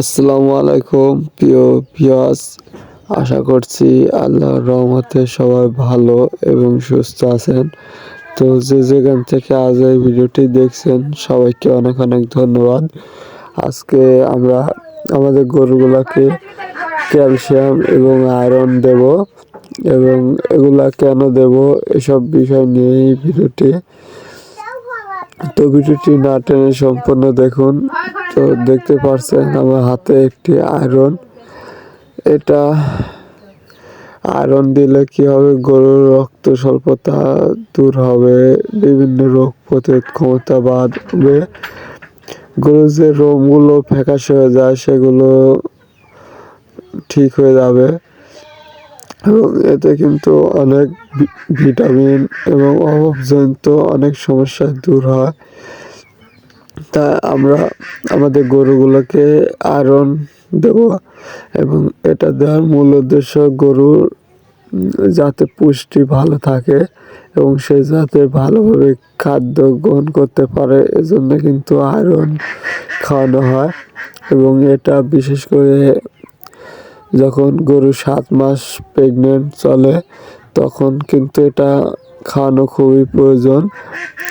আসসালামু আলাইকুম, প্রিয় পিয়াস আশা করছি আল্লাহর রহমতে সবাই ভালো এবং সুস্থ আছেন। তো যে যেখান থেকে আজ এই ভিডিওটি দেখছেন, সবাইকে অনেক অনেক ধন্যবাদ। আজকে আমরা আমাদের গরুগুলাকে ক্যালসিয়াম এবং আয়রন দেব এবং এগুলা কেন দেব এসব বিষয় নিয়ে এই ভিডিওটি তো ভিডিওটি না টেনে সম্পূর্ণ দেখুন। তো দেখতে পারছেন আমার হাতে একটি আয়রন এটা আয়রন দিলে কি হবে? গরুর রক্ত স্বল্পতা দূর হবে। বিভিন্ন রোগ প্রতিরোধ ক্ষমতা বাড়বে। গরুর যে রোমগুলো ফ্যাকাশে হয়ে যায়, সেগুলো ঠিক হয়ে যাবে। এবং এতে কিন্তু অনেক ভিটামিন এবং অভাবজনিত অনেক সমস্যা দূর হয়। তা আমরা, আমাদের গরুগুলোকে আয়রন দেব এবং এটা দেওয়ার মূল উদ্দেশ্য গরুর যাতে পুষ্টি ভালো থাকে এবং সে যাতে ভালোভাবে খাদ্য গ্রহণ করতে পারে, এজন্য কিন্তু আয়রন খাওয়ানো হয় এবং এটা বিশেষ করে যখন গরু সাত মাস প্রেগনেন্ট চলে, তখন কিন্তু এটা খাওয়ানো খুবই প্রয়োজন।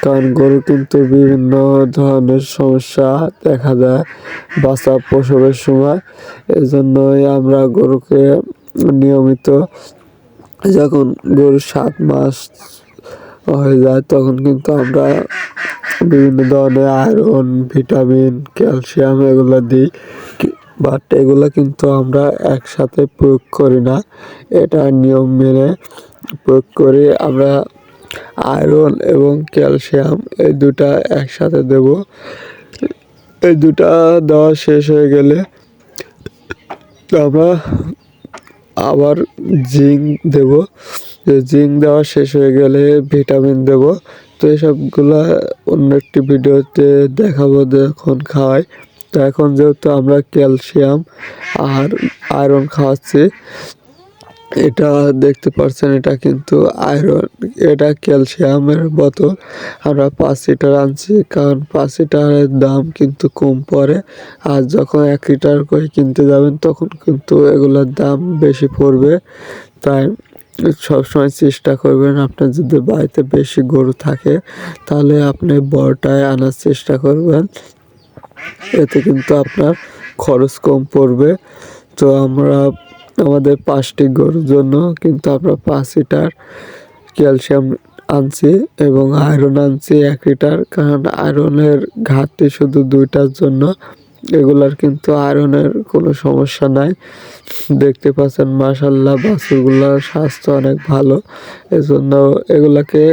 কারণ গরু কিন্তু বিভিন্ন ধরনের সমস্যা দেখা যায় বাচ্চা প্রসবের সময়। এজন্যই আমরা গরুকে নিয়মিত যখন গরু সাত মাস হয়ে যায়, তখন কিন্তু আমরা বিভিন্ন ধরনের আয়রন, ভিটামিন, ক্যালসিয়াম এগুলো দিই। বাট এগুলো কিন্তু আমরা একসাথে প্রয়োগ করি না। এটা নিয়ম মেনে প্রয়োগ করি আমরা আয়রন এবং ক্যালসিয়াম এই দুটা একসাথে দেব। এই দুটা দেওয়া শেষ হয়ে গেলে আমরা আবার জিঙ্ক দেব। জিঙ্ক দেওয়া শেষ হয়ে গেলে ভিটামিন দেব। তো এসবগুলা অন্য একটি ভিডিওতে দেখাবো যখন খাওয়াই তো এখন যেহেতু আমরা ক্যালসিয়াম আর আয়রন খাওয়াচ্ছি, এটা দেখতে পাচ্ছেন এটা কিন্তু আয়রন, এটা ক্যালসিয়ামের বোতল। আমরা পাঁচ লিটার আনছি, কারণ পাঁচ লিটারের দাম কিন্তু কম পড়ে। আর যখন এক লিটার করে কিনতে যাবেন, তখন কিন্তু এগুলোর দাম বেশি পড়বে। তাই সবসময় চেষ্টা করবেন, আপনার যদি বাড়িতে বেশি গরু থাকে, তাহলে আপনি বড়টায় আনার চেষ্টা করবেন। এতে কিন্তু আপনার খরচ কম পড়বে। তো আমরা আমাদের পাঁচটি গরুর জন্য কিন্তু আমরা পাঁচ লিটার ক্যালসিয়াম আনছি এবং আয়রন আনছি এক লিটার। কারণ আয়রনের ঘাটতি শুধু দুইটার জন্য। এগুলার কিন্তু আয়রনের কোনো সমস্যা নাই। দেখতে পাচ্ছেন মাশাল্লাহ বাছুরগুলোর স্বাস্থ্য অনেক ভালো। এজন্য এগুলাকে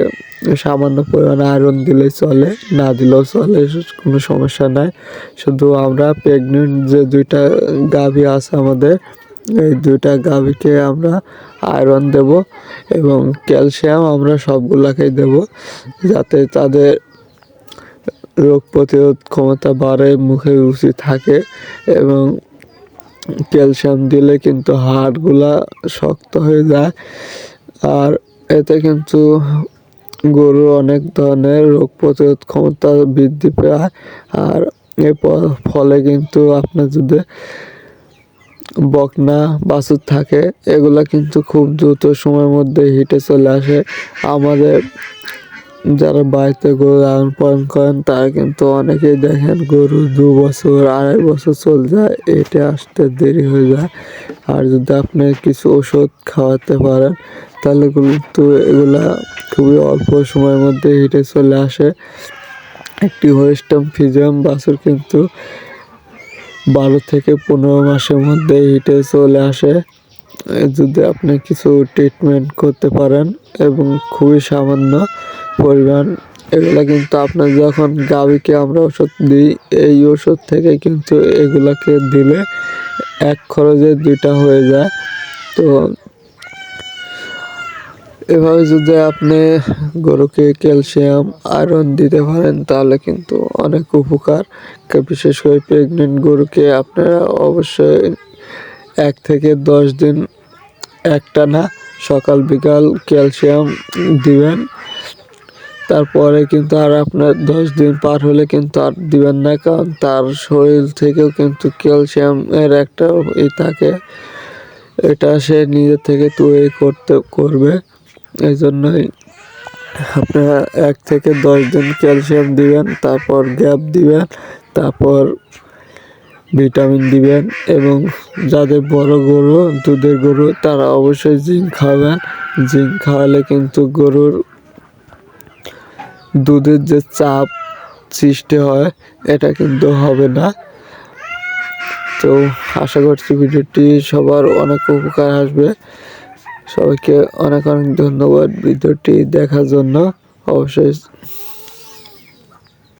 সামান্য পরিমাণে আয়রন দিলেই চলে, না দিলেও চলে, কোনো সমস্যা নাই। শুধু আমরা প্রেগনেন্ট যে দুইটা গাভী আছে আমাদের, এই দুইটা গাভীকে আমরা আয়রন দেব এবং ক্যালসিয়াম আমরা সবগুলাকেই দেব, যাতে তাদের রোগ প্রতিরোধ ক্ষমতা বাড়ে, মুখে রুচি থাকে এবং ক্যালসিয়াম দিলে কিন্তু হাড়গুলা শক্ত হয়ে যায়। আর এতে কিন্তু গরু অনেক ধরনের রোগ প্রতিরোধ ক্ষমতা বৃদ্ধি পায়। আর এর ফলে কিন্তু আপনার যদি বকনা, বাছুর থাকে, এগুলা কিন্তু খুব দ্রুত সময়ের মধ্যে হিটে চলে আসে। আমাদের যারা বাড়িতে গরু লালন পালন করেন, তারা কিন্তু অনেকেই দেখেন গরু দু বছর, আড়াই বছর চলে যায়, এটা আসতে দেরি হয়ে যায়। আর যদি আপনি কিছু ওষুধ খাওয়াতে পারেন, তাহলে কিন্তু এগুলা খুবই অল্প সময়ের মধ্যে হিটে চলে আসে। একটি হোয়েস্টাম ফিজিয়াম বাছুর কিন্তু বারো থেকে পনেরো মাসের মধ্যে হিটে চলে আসে। যদি আপনি কিছু ট্রিটমেন্ট করতে পারেন, এবং খুবই সামান্য পরিমাণ, এগুলা কিন্তু আপনার যখন গাভীকে আমরা ওষুধ দিই, এই ওষুধ থেকে কিন্তু এগুলাকে দিলে এক খরচে দুইটা হয়ে যায়। তো এভাবে যদি আপনি গরুকে ক্যালসিয়াম, আয়রন দিতে পারেন, তাহলে কিন্তু অনেক উপকার। বিশেষ করে প্রেগনেন্ট গরুকে আপনারা অবশ্যই এক থেকে দশ দিন একটা না, সকাল বিকাল ক্যালসিয়াম দিবেন। তারপরে কিন্তু আর আপনার দশ দিন পার হলে কিন্তু আর দিবেন না, কারণ তার শরীর থেকেও কিন্তু ক্যালসিয়ামের একটা ই থাকে। এটা সে নিজে থেকে তৈরি করতে, করবে। এই জন্যই আপনারা এক থেকে দশ দিন ক্যালসিয়াম দিবেন, তারপর গ্যাপ দিবেন, তারপর ভিটামিন দিবেন এবং যাদের বড় গরু, দুধের গরু, তারা অবশ্যই জিঙ্ক খাবেন। জিঙ্ক খাওয়ালে কিন্তু গরুর দুধের যে চাপ সৃষ্টি হয়, এটা কিন্তু হবে না। তো আশা করছি ভিডিওটি সবার অনেক উপকার আসবে। সবাইকে অনেক অনেক ধন্যবাদ ভিডিওটি দেখার জন্য। অবশ্যই